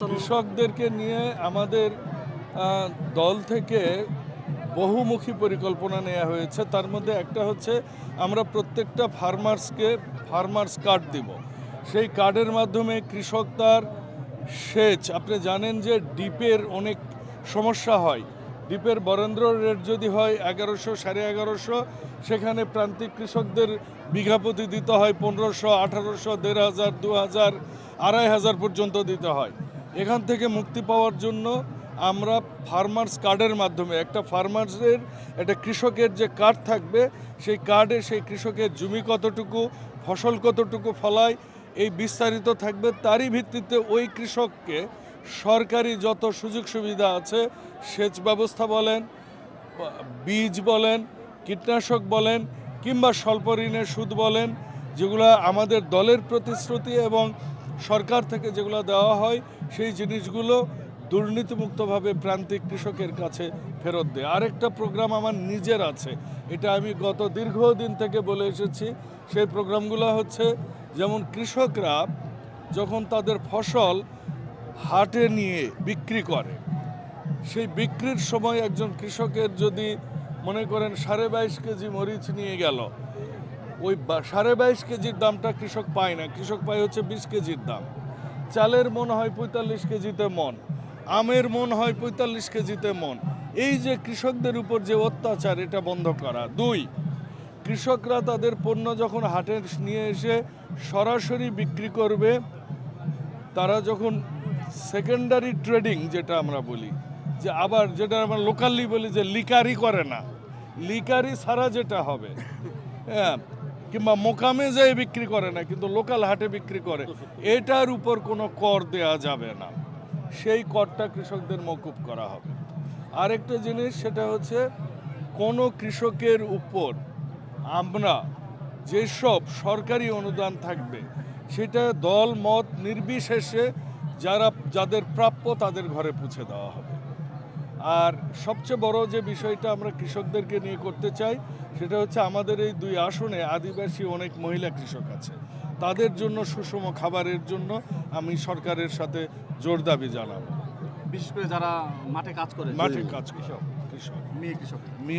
কৃষকদেরকে নিয়ে আমাদের দল থেকে বহুমুখী পরিকল্পনা নেওয়া হয়েছে। তার মধ্যে একটা হচ্ছে, আমরা প্রত্যেকটা ফার্মার্সকে ফার্মার্স কার্ড দিব। সেই কার্ডের মাধ্যমে কৃষক তার সেচ, আপনি জানেন যে ডিপের অনেক সমস্যা হয়। ডিপের বরেন্দ্র রেট যদি হয় এগারোশো, সাড়ে এগারোশো, সেখানে প্রান্তিক কৃষকদের বিঘাপতি দিতে হয় পনেরোশো, আঠারোশো, দেড় হাজার, দু হাজার, আড়াই হাজার পর্যন্ত দিতে হয়। এখান থেকে মুক্তি পাওয়ার জন্য আমরা ফার্মার্স কার্ডের মাধ্যমে, একটা ফার্মার্সের একটা কৃষকের যে কার্ড থাকবে, সেই কার্ডে সেই কৃষকের জমি কতটুকু, ফসল কতটুকু ফলায়, এই বিস্তারিত থাকবে। তারই ভিত্তিতে ওই কৃষককে সরকারি যত সুযোগ সুবিধা আছে, সেচ ব্যবস্থা বলেন, বীজ বলেন, কীটনাশক বলেন, কিংবা স্বল্প ঋণের সুদ বলেন, যেগুলো আমাদের দলের প্রতিশ্রুতি এবং সরকার থেকে যেগুলো দেওয়া হয়, সেই জিনিসগুলো দুর্নীতিমুক্তভাবে প্রান্তিক কৃষকের কাছে ফেরত দেয়। আরেকটা প্রোগ্রাম আমার নিজের আছে। এটা আমি গত দীর্ঘদিন থেকে বলে এসেছি। সেই প্রোগ্রামগুলো হচ্ছে, যেমন কৃষকরা যখন তাদের ফসল হাটে নিয়ে বিক্রি করে, সেই বিক্রির সময় একজন কৃষকের যদি মনে করেন সাড়ে বাইশ কেজি মরিচ নিয়ে গেল ওই সাড়ে বাইশ কেজির দামটা কৃষক পায় না। কৃষক পায় হচ্ছে বিশ কেজির দাম। চালের মন হয় পঁয়তাল্লিশ কেজিতে মন। আমের মন হয় পঁয়তাল্লিশ কেজিতে মন। এই যে কৃষকদের উপর যে অত্যাচার, এটা বন্ধ করা। দুই, কৃষকরা তাদের পণ্য যখন হাটে নিয়ে এসে সরাসরি বিক্রি করবে, তারা যখন সেকেন্ডারি ট্রেডিং যেটা আমরা বলি, যে আবার যেটা আমরা লোকালি বলি যে লিকারি করে না। লিকারি ছাড়া যেটা হবে। হ্যাঁ কিংবা মোকামে যেয়ে বিক্রি করে না, কিন্তু লোকাল হাটে বিক্রি করে, এটার উপর কোনো কর দেয়া যাবে না। সেই করটা কৃষকদের মকুব করা হবে। আরেকটা জিনিস সেটা হচ্ছে, কোনো কৃষকের উপর আমরা যেসব সরকারি অনুদান থাকবে, সেটা দল, মত, নির্বিশেষে যারা, যাদের প্রাপ্য তাদের ঘরে পৌঁছে দেওয়া হবে। আর সবচেয়ে বড় যে বিষয়টা আমরা কৃষকদেরকে নিয়ে করতে চাই সেটা হচ্ছে আমাদের এই দুই আসনে আদিবাসী অনেক মহিলা কৃষক আছে। তাদের জন্য সুষম খাবারের জন্য আমি সরকারের সাথে জোর দাবি জানাব। বিশেষ করে যারা মাঠে কাজ করে মাঠে কাজ কৃষক কৃষক। মেয়ে কৃষক। মেয়ে